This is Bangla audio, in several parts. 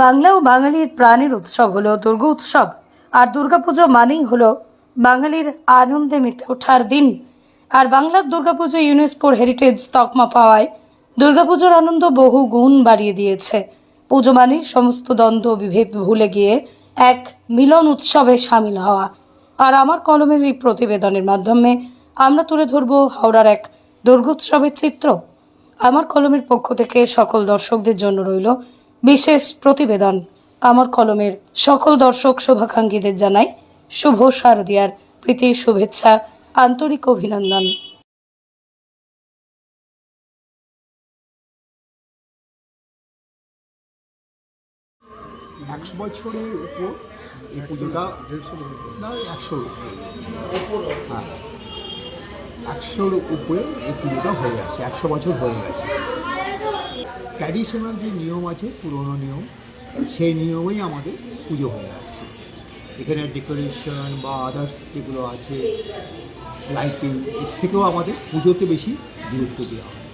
বাংলা ও বাঙালির প্রাণের উৎসব হলো দুর্গা উৎসব। আর দুর্গাপুজো মানেই হলো বাঙালির আনন্দে মেতে ওঠার দিন। আর বাংলার দুর্গাপুজো ইউনেস্কোর হেরিটেজ তকমা পাওয়ায় দুর্গাপুজোর আনন্দ বহু গুণ বাড়িয়ে দিয়েছে। পুজো মানে সমস্ত দ্বন্দ্ব বিভেদ ভুলে গিয়ে এক মিলন উৎসবে সামিল হওয়া। আর আমার কলমের এই প্রতিবেদনের মাধ্যমে আমরা তুলে ধরব হাওড়ার এক দুর্গোৎসবের চিত্র। আমার কলমের পক্ষ থেকে সকল দর্শকদের জন্য রইল বিশেষ প্রতিবেদন আমার কলমের সকল দর্শক শুভাকাঙ্ক্ষীদের জানাই শুভ শারদিয়ার প্রীতির শুভেচ্ছা, আন্তরিক অভিনন্দন। একশো বছরের উপর এই পুজোটা হ্যাঁ একশোর উপরে এই পুজোটা হয়ে গেছে, একশো বছর হয়ে গেছে। ট্র্যাডিশনাল যে নিয়ম আছে, পুরনো নিয়ম, সেই নিয়মেই আমাদের পুজো হয়ে আসছে। এখানে ডেকোরেশন বা আদার্স যেগুলো আছে লাইটিং এর থেকেও আমাদের পুজোতে বেশি গুরুত্ব দেওয়া হয়।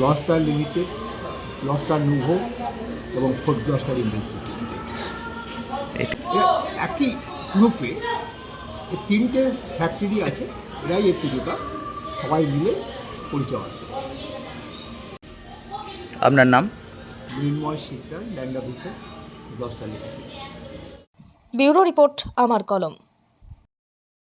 লস্টার লিমিটেড ব্লস্টার নুভো এবং ফোর্ট ব্লস্টার ইন্ডাস্ট্রিজ একই গ্রুপে তিনটে ফ্যাক্টরি আছে, এরাই এই পুজোটা সবাই মিলে পরিচয় আপনার নাম? Mrinmoy Sikdar land bureau report আমার কলম।